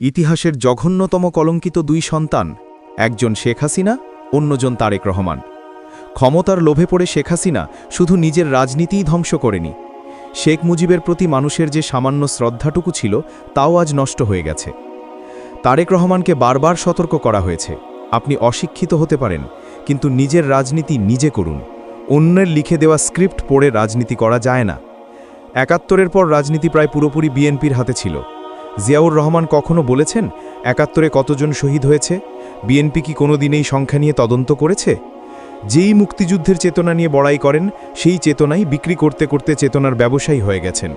ইতিহাসের জঘন্যতম কলঙ্কিত দুই সন্তান, একজন শেখ হাসিনা, অন্যজন তারেক রহমান। ক্ষমতার লোভে পড়ে শেখ হাসিনা শুধু নিজের রাজনীতিই ধ্বংস করেনি। শেখ মুজিবের প্রতি মানুষের যে সামান্য শ্রদ্ধাটুকু ছিল, তাও আজ নষ্ট হয়ে গেছে। তারেক রহমানকে বারবার সতর্ক করা হয়েছে। আপনি অশিক্ষিত হতে পারেন, কিন্তু নিজের রাজনীতি নিজে করুন। অন্যের লিখে দেওয়া স্ক্রিপ্ট পড়ে রাজনীতি করা যায় না। একাত্তরের পর রাজনীতি প্রায় পুরোপুরি বিএনপির হাতে ছিল। জিয়াউর রহমান কখনো বলেছেন, একাত্তরে কতজন শহীদ হয়েছে? বিএনপি কি কোনো দিনেই সংখ্যা নিয়ে তদন্ত করেছে? যেই মুক্তিযুদ্ধের চেতনা নিয়ে বড়াই করেন, সেই চেতনাই বিক্রি করতে করতে চেতনার ব্যবসায়ী হয়ে গেছেন।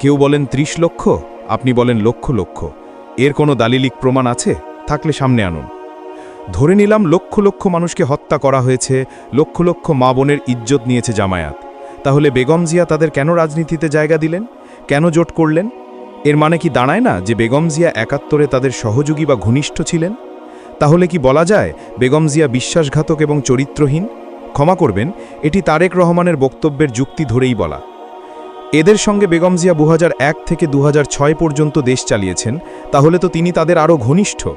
কেউ বলেন ত্রিশ লক্ষ, আপনি বলেন লক্ষ লক্ষ। এর কোনো দালিলিক প্রমাণ আছে? থাকলে সামনে আনুন। ধরে নিলাম লক্ষ লক্ষ মানুষকে হত্যা করা হয়েছে, লক্ষ লক্ষ মা বোনের ইজ্জত নিয়েছে জামায়াত। তাহলে বেগম জিয়া তাদের কেন রাজনীতিতে জায়গা দিলেন? কেন জোট করলেন? এর মানে কি দাঁড়ায় না যে বেগম জিয়া একাত্তরে তাদের সহযোগী বা ঘনিষ্ঠ ছিলেন? তাহলে কি বলা যায় বেগম জিয়া বিশ্বাসঘাতক এবং চরিত্রহীন? ক্ষমা করবেন, এটি তারেক রহমানের বক্তব্যের যুক্তি ধরেই বলা। এদের সঙ্গে বেগম জিয়া দু হাজার এক থেকে দু হাজার ছয় পর্যন্ত দেশ চালিয়েছেন, তাহলে তো তিনি তাদের আরও ঘনিষ্ঠ।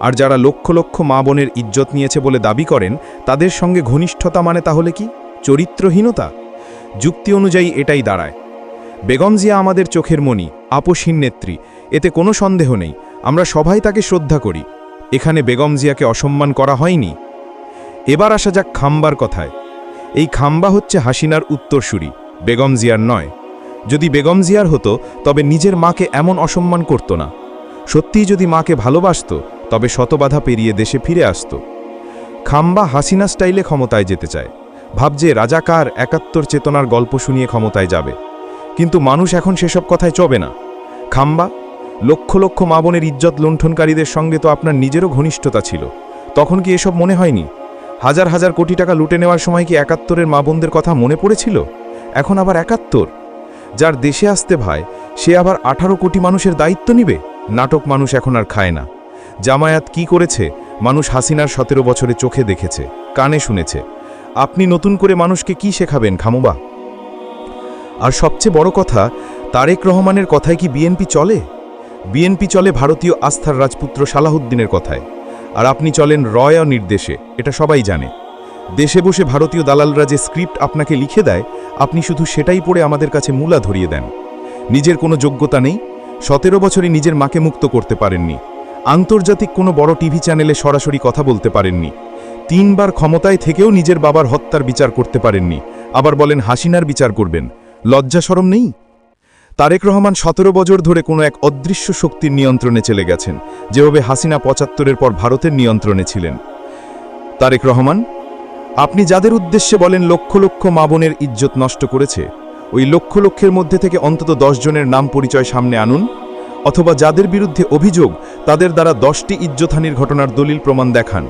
আর যারা লক্ষ লক্ষ মা বোনের ইজ্জত নিয়েছে বলে দাবি করেন, তাদের সঙ্গে ঘনিষ্ঠতা মানে তাহলে কি চরিত্রহীনতা? যুক্তি অনুযায়ী এটাই দাঁড়ায়। বেগম জিয়া আমাদের চোখের মণি আপসহীন নেত্রী, এতে কোনো সন্দেহ নেই, আমরা সবাই তাকে শ্রদ্ধা করি। এখানে বেগম জিয়াকে অসম্মান করা হয়নি? এবার আসা যাক খাম্বার কথায়। এই খাম্বা হচ্ছে হাসিনার উত্তরসূরি, বেগম জিয়ার নয়। যদি বেগম জিয়ার হতো, তবে নিজের মাকে এমন অসম্মান করত না। সত্যিই যদি মাকে ভালোবাসত, তবে শতবাধা পেরিয়ে দেশে ফিরে আসত। খাম্বা হাসিনা স্টাইলে ক্ষমতায় যেতে চায়। ভাবছে রাজাকার একাত্তর চেতনার গল্প শুনিয়ে ক্ষমতায় যাবে। কিন্তু মানুষ এখন সেসব কথায় চবে না। খাম্বা, লক্ষ লক্ষ মা বোনের ইজ্জত লুণ্ঠনকারীদের সঙ্গে তো আপনার নিজেরও ঘনিষ্ঠতা ছিল। তখন কি এসব মনে হয়নি? হাজার হাজার কোটি টাকা লুটে নেওয়ার সময় কি একাত্তরের মা বোনদের কথা মনে পড়েছিল? এখন আবার একাত্তর? যার দেশে আসতে ভাই, সে আবার আঠারো কোটি মানুষের দায়িত্ব নিবে? নাটক মানুষ এখন আর খায় না। জামায়াত কি করেছে? মানুষ হাসিনার সতেরো বছরে চোখে দেখেছে, কানে শুনেছে। আপনি নতুন করে মানুষকে কি শেখাবেন, খামোবা? আর সবচেয়ে বড় কথা, তারেক রহমানের কথায় কি বিএনপি চলে? বিএনপি চলে ভারতীয় আস্থার রাজপুত্র সালাহুদ্দিনের কথায়। আর আপনি চলেন রয় নির্দেশে, এটা সবাই জানে। দেশে বসে ভারতীয় দালালরা যে স্ক্রিপ্ট আপনাকে লিখে দেয়, আপনি শুধু সেটাই পড়ে আমাদের কাছে মূলা ধরিয়ে দেন। নিজের কোনো যোগ্যতা নেই, সতেরো বছরে নিজের মাকে মুক্ত করতে পারেননি। আন্তর্জাতিক কোনো বড় টিভি চ্যানেলে সরাসরি কথা বলতে পারেননি। তিনবার ক্ষমতায় থেকেও নিজের বাবার হত্যার বিচার করতে পারেননি। আবার বলেন হাসিনার বিচার করবেন। লজ্জা সরম নেই? তারেক রহমান সতেরো বছর ধরে কোনো এক অদৃশ্য শক্তির নিয়ন্ত্রণে চলে গেছেন, যেভাবে হাসিনা পঁচাত্তরের পর ভারতের নিয়ন্ত্রণে ছিলেন। তারেক রহমান, আপনি যাদের উদ্দেশ্যে বলেন লক্ষ লক্ষ মা বোনের ইজ্জত নষ্ট করেছে, ওই লক্ষ লক্ষের মধ্যে থেকে অন্তত জনের নাম পরিচয় সামনে আনুন, অথবা যাদের বিরুদ্ধে অভিযোগ, তাদের দ্বারা দশটি ইজ্জতহানির ঘটনার দলিল প্রমাণ দেখান।